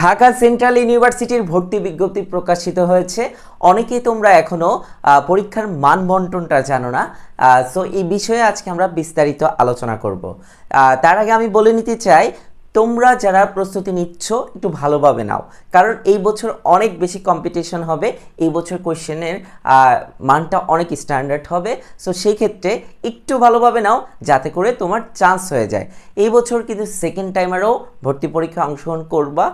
Dhaka central ইউনিভার্সিটির ভর্তি বিজ্ঞপ্তি প্রকাশিত হয়েছে। অনেকেই তোমরা এখনও আহ, পরীক্ষার মান বন্টনটা জানো না। সো এই বিষয়ে আজকে আমরা বিস্তারিত আলোচনা করব। তার আগে আমি বলে নিতে চাই তোমরা যারা প্রস্তুতি নিচ্ছ, একটু ভালোভাবে নাও। কারণ এই বছর অনেক বেশি কম্পিটিশন হবে। এই বছর কোয়েশ্চেনের মানটা অনেক স্ট্যান্ডার্ড হবে। সো সেই ক্ষেত্রে একটু ভালোভাবে নাও, যাতে করে তোমার চান্স হয়ে যায়। এই বছর কিন্তু সেকেন্ড টাইমারও ভর্তি পরীক্ষা অংশগ্রহণ করবা।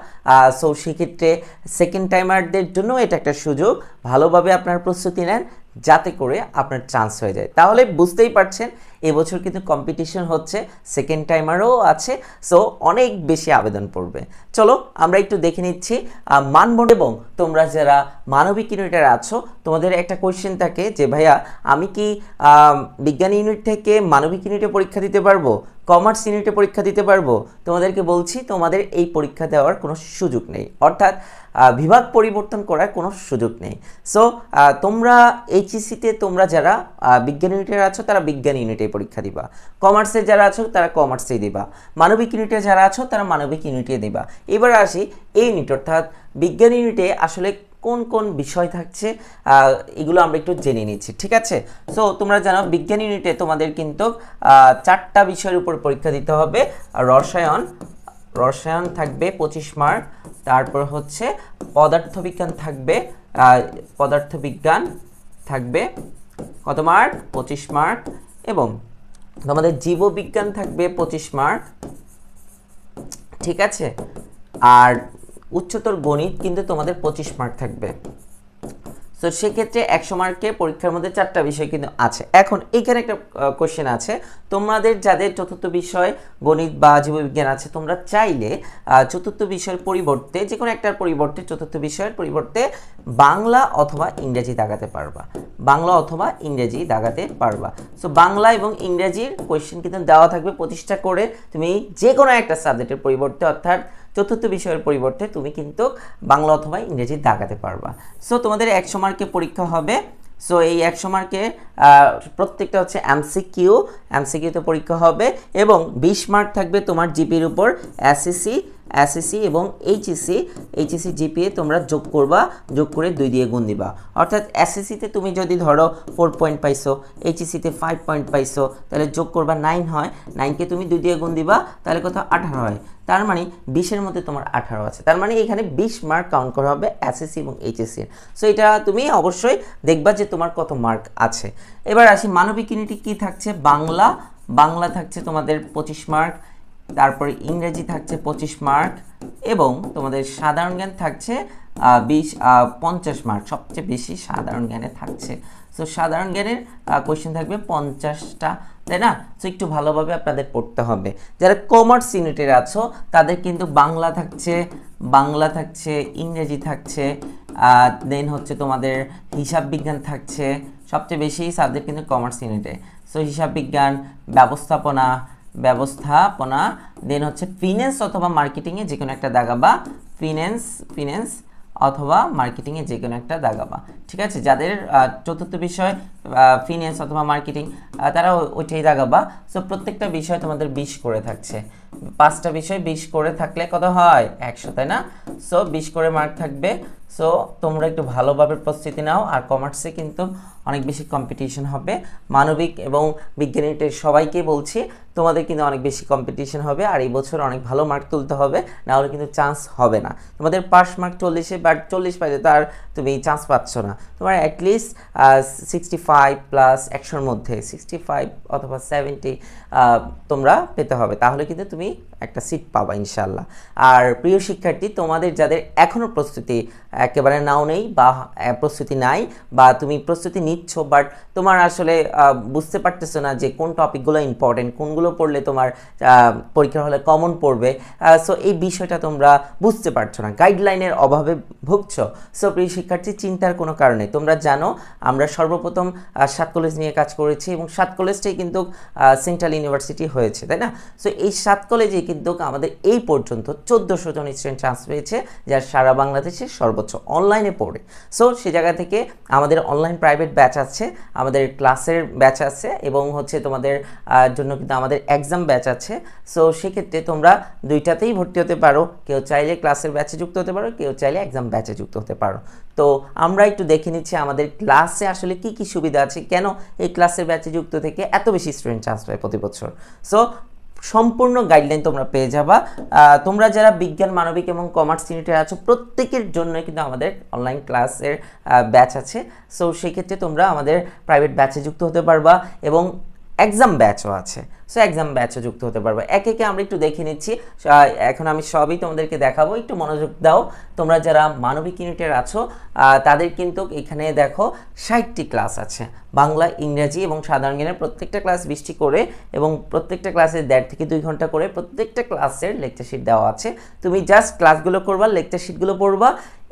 সো সেক্ষেত্রে সেকেন্ড টাইমারদের জন্য এটা একটা সুযোগ। ভালোভাবে আপনার প্রস্তুতি নেন যাতে করে আপনার চান্স হয়ে যায়। তাহলে বুঝতেই পারছেন, এবছর কিন্তু কম্পিটিশন হচ্ছে সেকেন্ড টাইমারও আছে সো অনেক বেশি আবেদন পড়বে। চলো আমরা একটু দেখে নিচ্ছি মানবন এবং তোমরা যারা মানবিক ইউনিটের আছো, তোমাদের একটা কোয়েশ্চেন থাকে যে, ভাইয়া, আমি কি বিজ্ঞান ইউনিট থেকে মানবিক ইউনিটে পরীক্ষা দিতে পারব? কমার্স ইউনিটে পরীক্ষা দিতে পারব? তোমাদেরকে বলছি, তোমাদের এই পরীক্ষা দেওয়ার কোনো সুযোগ নেই। অর্থাৎ বিভাগ পরিবর্তন করার কোনো সুযোগ নেই। সো তোমরা এইচএসিতে তোমরা যারা বিজ্ঞান ইউনিটের আছো, তারা বিজ্ঞান ইউনিটে পরীক্ষা দিবা। কমার্সে যারা আছো, তারা কমার্সেই দিবা। মানবিক ইউনিটে যারা আছো, তারা মানবিক ইউনিটে দিবা। এবার আসি এই ইউনিট অর্থাৎ বিজ্ঞান ইউনিটে আসলে কোন কোন বিষয় থাকছে এগুলো আমরা একটু জেনে নিচ্ছি, ঠিক আছে? সো তোমরা জানো বিজ্ঞান ইউনিটে তোমাদের কিন্তু চারটা বিষয়ের উপর পরীক্ষা দিতে হবে। রসায়ন রসায়ন থাকবে পঁচিশ মার্ক তারপর হচ্ছে পদার্থবিজ্ঞান থাকবে পদার্থবিজ্ঞান থাকবে কত মার্ক পঁচিশ মার্ক এবং তোমাদের জীববিজ্ঞান থাকবে পঁচিশ মার্ক ঠিক আছে? আর উচ্চতর গণিত কিন্তু তোমাদের পঁচিশ মার্ক থাকবে। তো সেক্ষেত্রে একশো মার্কে পরীক্ষার মধ্যে চারটা বিষয় কিন্তু আছে। এখন এইখানে একটা কোশ্চেন আছে। তোমাদের যাদের চতুর্থ বিষয় গণিত বা জীববিজ্ঞান আছে, তোমরা চাইলে চতুর্থ বিষয়ের পরিবর্তে যে কোনো একটার পরিবর্তে, চতুর্থ বিষয়ের পরিবর্তে বাংলা অথবা ইংরেজি দাগাতে পারবা। বাংলা অথবা ইংরেজি দাগাতে পারবা। সো বাংলা এবং ইংরেজির কোয়েশ্চেন কিন্তু দেওয়া থাকবে প্রতিষ্ঠা করে তুমি যে কোনো একটা সাবজেক্টের পরিবর্তে, অর্থাৎ চতুর্থ বিষয়ের পরিবর্তে তুমি কিন্তু বাংলা অথবা ইংরেজি দাগাতে পারবা। সো তোমাদের একশো মার্কে পরীক্ষা হবে। সো এই একশো মার্কে প্রত্যেকটা হচ্ছে এমসিকিউ এমসিকিউতে পরীক্ষা হবে এবং বিশ মার্ক থাকবে তোমার জিপির উপর এসএসসি এসএসসি এবং এইচএসসি এইচএসসি জিপিএ তোমরা যোগ করবা, যোগ করে দুই দিয়ে গুণ দিবা। অর্থাৎ এসএসসিতে তুমি যদি ধরো ফোর পয়েন্ট পাইছো এইচএসসিতে ফাইভ পয়েন্ট পাইছো, তাহলে যোগ করবা নাইন হয়। নাইনকে তুমি দুই দিয়ে গুণ দিবা, তাহলে কত? আঠারো হয়। তার মানে বিশের মধ্যে তোমার আঠারো আছে। তার মানে এখানে বিশ মার্ক কাউন্ট করা হবে এসএসসি এবং এইচএসসি সো এটা তুমি অবশ্যই দেখবা যে তোমার কত মার্ক আছে। এবার আসি, মানবিক ইউনিটি কি থাকছে? বাংলা। বাংলা থাকছে তোমাদের পঁচিশ মার্ক তারপরে ইংরেজি থাকছে পঁচিশ মার্ক এবং তোমাদের সাধারণ জ্ঞান থাকছে বিশ পঞ্চাশ মার্ক, সবচেয়ে বেশি সাধারণ জ্ঞানে থাকছে। সো সাধারণ জ্ঞানের কোয়েশ্চেন থাকবে পঞ্চাশটা, তাই না? সো একটু ভালোভাবে আপনাদের পড়তে হবে। যারা কমার্স ইউনিটের আছো, তাদের কিন্তু বাংলা থাকছে বাংলা থাকছে, ইংরেজি থাকছে দেন হচ্ছে তোমাদের হিসাব বিজ্ঞান থাকছে, সবচেয়ে বেশি সাবজেক্ট কিন্তু কমার্স ইউনিটে। সো হিসাব বিজ্ঞান, ব্যবস্থাপনা ব্যবস্থাপনা দেন হচ্ছে ফিন্যান্স অথবা মার্কেটিংয়ে যে কোনো একটা দাগাবা ফিন্যান্স ফিন্যান্স অথবা মার্কেটিংয়ে যে কোনো একটা দাগাবা, ঠিক আছে? যাদের চতুর্থ বিষয় ফিন্যান্স অথবা মার্কেটিং তারা ওইটাই দাগাবা। সো প্রত্যেকটা বিষয় তোমাদের বিশ করে থাকছে। পাঁচটা বিষয় বিশ করে থাকলে কত হয়? একশো, তাই না? সো বিশ করে মার্ক থাকবে। সো তোমরা একটু ভালোভাবে প্রস্তুতি নাও, আর কমার্সে কিন্তু অনেক বেশি কম্পিটিশন হবে। মানবিক এবং বিজ্ঞানীদের সবাইকে বলছি, তোমাদের কিন্তু অনেক বেশি কম্পিটিশন হবে, আর এই বছর অনেক ভালো মার্ক তুলতে হবে না হলে কিন্তু চান্স হবে না। তোমাদের পাস মার্ক চল্লিশে বাট চল্লিশ পাইলে তার তুমি চান্স পাচ্ছ না। তোমার অ্যাটলিস্ট সিক্সটি ফাইভ প্লাস একশোর মধ্যে সিক্সটি ফাইভ অথবা সেভেন্টি তোমরা পেতে হবে। তাহলে কিন্তু তুমি একটা সিট পাবা ইনশাল্লাহ আর প্রিয় শিক্ষার্থী, তোমাদের যাদের এখনও প্রস্তুতি একেবারে নাও নেই বা প্রস্তুতি নাই বা তুমি প্রস্তুতি নিচ্ছ বাট তোমার আসলে বুঝতে পারতেছো না যে কোন টপিকগুলো ইম্পর্টেন্ট কোনগুলো পড়লে তোমার আহ, পরীক্ষার হলে কমন পড়বে। সো এই বিষয়টা তোমরা বুঝতে পারছ না। গাইডলাইনের অভাবে ভুগছো। সো প্রিয় শিক্ষার্থী চিন্তার কোনো কারণে। তোমরা জানো আমরা সর্বপ্রথম সাত কলেজ নিয়ে কাজ করেছি এবং সাত কলেজটাই কিন্তু সেন্ট্রাল ইউনিভার্সিটি হয়েছে তাই না? সো এই সাত কলেজে কিন্তু আমাদের এই পর্যন্ত চোদ্দোশো জন স্টুডেন্ট চান্স পেয়েছে যার সারা বাংলাদেশে সর্বোচ্চ অনলাইনে পড়ে। সো সে জায়গা থেকে আমাদের অনলাইন প্রাইভেট ব্যাচ আছে, আমাদের ক্লাসের ব্যাচ আছে এবং হচ্ছে তোমাদের জন্য কিন্তু আমাদের এক্সাম ব্যাচ আছে। সো সেক্ষেত্রে তোমরা দুইটাতেই ভর্তি হতে পারো। কেউ চাইলে ক্লাসের ব্যাচে যুক্ত হতে পারো, কেউ চাইলে এক্সাম ব্যাচে যুক্ত হতে পারো। তো, আমরা একটু দেখে নিচ্ছি আমাদের ক্লাসে আসলে কি কি সুবিধা আছে, কেন এই ক্লাসের ব্যাচে যুক্ত থেকে এত বেশি স্টুডেন্ট চান্স পায় প্রতি বছর। সো সম্পূর্ণ গাইডলাইন তোমরা পেয়ে যাবা। তোমরা যারা বিজ্ঞান, মানবিক এবং কমার্স ইউনিটে আছো, প্রত্যেকের জন্য কিন্তু আমাদের অনলাইন ক্লাসের ব্যাচ আছে। সো সেক্ষেত্রে তোমরা আমাদের প্রাইভেট ব্যাচে যুক্ত হতে পারবা এবং এক্সাম ব্যাচও আছে। সো এক্সাম ব্যাচও যুক্ত হতে পারবে। একে একে আমরা একটু দেখে নিচ্ছি। এখন আমি সবই তোমাদেরকে দেখাবো। একটু মনোযোগ দাও। তোমরা যারা মানবিক ইউনিটের আছো তাদের কিন্তু এখানে দেখো ষাটটি ক্লাস আছে। বাংলা, ইংরেজি এবং সাধারণ জ্ঞানের প্রত্যেকটা ক্লাস বিশটি করে এবং প্রত্যেকটা ক্লাসে দেড় থেকে দুই ঘণ্টা করে প্রত্যেকটা ক্লাসের লেকচার শিট দেওয়া আছে। তুমি জাস্ট ক্লাসগুলো করবা লেকচার শিটগুলো পড়বা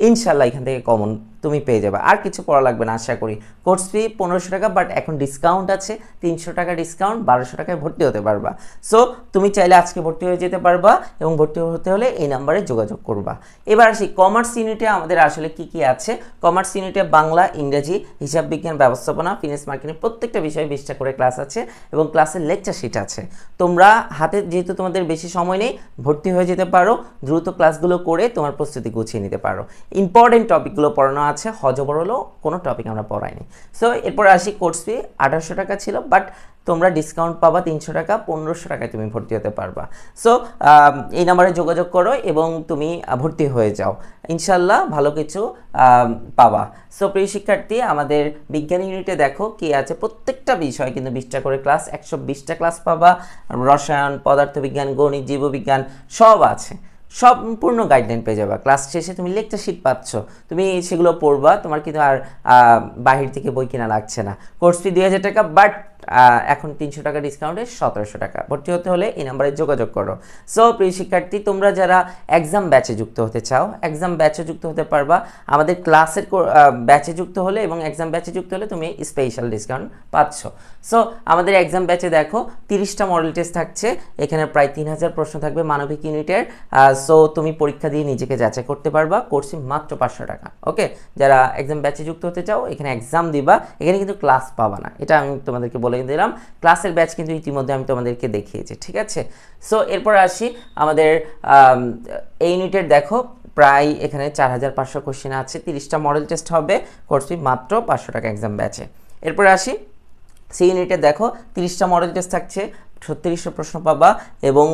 ইনশাল্লাহ এখান থেকে কমন তুমি পেয়ে যাবে। আর কিছু পড়া লাগবে না, আশা করি। কোর্স ফি পনেরোশো টাকা বাট এখন ডিসকাউন্ট আছে। তিনশো টাকা ডিসকাউন্ট বারোশো টাকায় ভর্তি হতে পারবা। সো তুমি চাইলে আজকে ভর্তি হয়ে যেতে পারবা এবং ভর্তি হতে হলে এই নাম্বারে যোগাযোগ করবা। এবার আসি কমার্স ইউনিটে আমাদের আসলে কি কি আছে? কমার্স ইউনিটে বাংলা, ইংরেজি, হিসাব বিজ্ঞান, ব্যবস্থাপনা ফিনান্স মার্কেটিং প্রত্যেকটা বিষয়ে বিশটা করে ক্লাস আছে এবং ক্লাসের লেকচার শিট আছে। তোমরা হাতে যেহেতু তোমাদের বেশি সময় নেই, ভর্তি হয়ে যেতে পারো, দ্রুত ক্লাসগুলো করে তোমার প্রস্তুতি গুছিয়ে নিতে পারো। ইম্পর্টেন্ট টপিকগুলো পড়ানো আছে হজবর হলেও কোনো টপিক আমরা পড়াইনি। সো এরপর আসি কোর্স ফি আঠারোশো টাকা ছিল বাট তোমরা ডিসকাউন্ট পাবা তিনশো টাকা, পনেরোশো টাকায় তুমি ভর্তি হতে পারবা। সো এই নাম্বারে যোগাযোগ করো এবং তুমি ভর্তি হয়ে যাও। ইনশাল্লাহ ভালো কিছু পাবা। সো প্রিয় শিক্ষার্থী, আমাদের বিজ্ঞান ইউনিটে দেখো কি আছে। প্রত্যেকটা বিষয় কিন্তু বিশটা করে ক্লাস একশো বিশটা ক্লাস পাবা। রসায়ন, পদার্থবিজ্ঞান, গণিত, জীববিজ্ঞান সব আছে। সম্পূর্ণ গাইডলাইন পেয়ে যাবা। ক্লাস শেষে তুমি লেকচার শিট পাচ্ছ। তুমি সেগুলো পড়বা। তোমার কিন্তু আর বাহির থেকে বই কেনা লাগছে না। কোর্স ফি দুই হাজার টাকা বাট এখন তিনশো টাকা ডিসকাউন্টে সতেরোশো টাকা। ভর্তি হতে হলে এই নাম্বারে যোগাযোগ করো। সো প্রিয় শিক্ষার্থী, তোমরা যারা এক্সাম ব্যাচে যুক্ত হতে চাও এক্সাম ব্যাচে যুক্ত হতে পারবা। আমাদের ক্লাসের ব্যাচে যুক্ত হলে এবং এক্সাম ব্যাচে যুক্ত হলে তুমি স্পেশাল ডিসকাউন্ট পাচ্ছ। সো আমাদের এক্সাম ব্যাচে দেখো, তিরিশটা মডেল টেস্ট থাকছে। এখানে প্রায় তিন হাজার প্রশ্ন থাকবে মানবিক ইউনিটের। সো তুমি পরীক্ষা দিয়ে নিজেকে যাচাই করতে পারবা। কোর্সে মাত্র পাঁচশো টাকা। ওকে যারা এক্সাম ব্যাচে যুক্ত হতে চাও, এখানে এক্সাম দিবা। এখানে কিন্তু ক্লাস পাবা না। এটা আমি তোমাদেরকে বলে দিলাম। ক্লাসের ব্যাচ কিন্তু ইতিমধ্যে আমি তোমাদেরকে দেখিয়েছি ঠিক আছে? সো এরপর আসি আমাদের আম, এই ইউনিটের দেখো প্রায় এখানে চার হাজার পাঁচশো কোশ্চেন আছে তিরিশটা মডেল টেস্ট হবে কোর্স ফি মাত্র পাঁচশো টাকা এক্সাম ব্যাচে এরপর আসি সেই ইউনিটে দেখো তিরিশটা মডেল টেস্ট থাকছে ছত্রিশশো প্রশ্ন পাবা এবং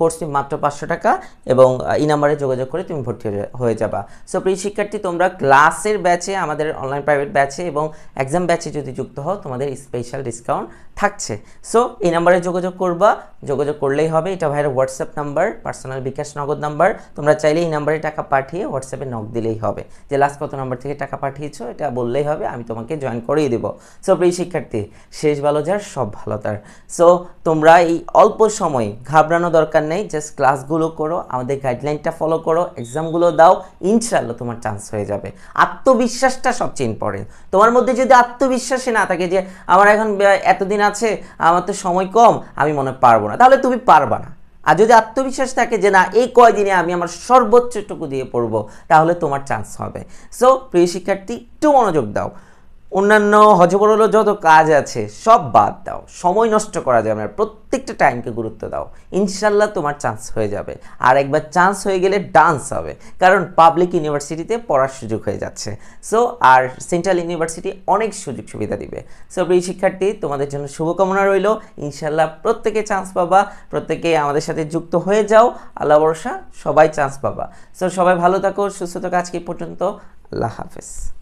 কোর্স মাত্র পাঁচশো টাকা এবং এই নাম্বারে যোগাযোগ করে তুমি ভর্তি হয়ে যাবা। সো প্রিয় শিক্ষার্থী, তোমরা ক্লাসের ব্যাচে আমাদের অনলাইন প্রাইভেট ব্যাচে এবং এক্সাম ব্যাচে যদি যুক্ত হও, তোমাদের স্পেশাল ডিসকাউন্ট থাকছে। সো এই নাম্বারে যোগাযোগ করবা। যোগাযোগ করলেই হবে। এটা ভাইয়ের হোয়াটসঅ্যাপ নাম্বার পার্সোনাল বিকাশ নগদ নাম্বার তোমরা চাইলে এই নাম্বারে টাকা পাঠিয়ে হোয়াটসঅ্যাপে নক দিলেই হবে। যে লাস্ট কত নাম্বার থেকে টাকা পাঠিয়েছো, এটা বললেই হবে, আমি তোমাকে জয়েন করিয়ে দেবো। সো প্রিয় শিক্ষার্থী, শেষ ভালো যার, সব ভালো তার। সো তোমরা এই অল্প সময়ে ঘাবড়ানো দরকার নেই জাস্ট ক্লাসগুলো করো, আমাদের গাইডলাইনটা ফলো করো এক্সামগুলো দাও ইনশাল্লাহ তোমার চান্স হয়ে যাবে। আত্মবিশ্বাসটা সবচেয়ে ইম্পর্টেন্ট তোমার মধ্যে যদি আত্মবিশ্বাসই না থাকে যে, আমার এখন এতদিন আছে, আমার তো সময় কম, আমি মনে পারব না। তাহলে তুমি পারবা না। আর যদি আত্মবিশ্বাস থাকে যে, না, এই কয়দিনে আমি আমার সর্বোচ্চটুকু দিয়ে পড়ব, তাহলে তোমার চান্স হবে। সো প্রিয় শিক্ষার্থী, একটু মনোযোগ দাও। অন্যান্য হজবরল যত কাজ আছে, সব বাদ দাও। সময় নষ্ট করা যাবে না। প্রত্যেকটা টাইমকে গুরুত্ব দাও। ইনশাল্লাহ তোমার চান্স হয়ে যাবে। আর একবার চান্স হয়ে গেলে ডান্স হবে। কারণ পাবলিক ইউনিভার্সিটিতে পড়ার সুযোগ হয়ে যাচ্ছে। সো আর সেন্ট্রাল ইউনিভার্সিটি অনেক সুযোগ সুবিধা দিবে। সো প্রিয় শিক্ষার্থী, তোমাদের জন্য শুভকামনা রইল। ইনশাল্লাহ প্রত্যেকে চান্স পাবা। প্রত্যেকে আমাদের সাথে যুক্ত হয়ে যাও। আল্লাহ ভরসা, সবাই চান্স পাবা। সো সবাই ভালো থাকো, সুস্থ থাকো আজকে পর্যন্ত। আল্লাহ হাফেজ।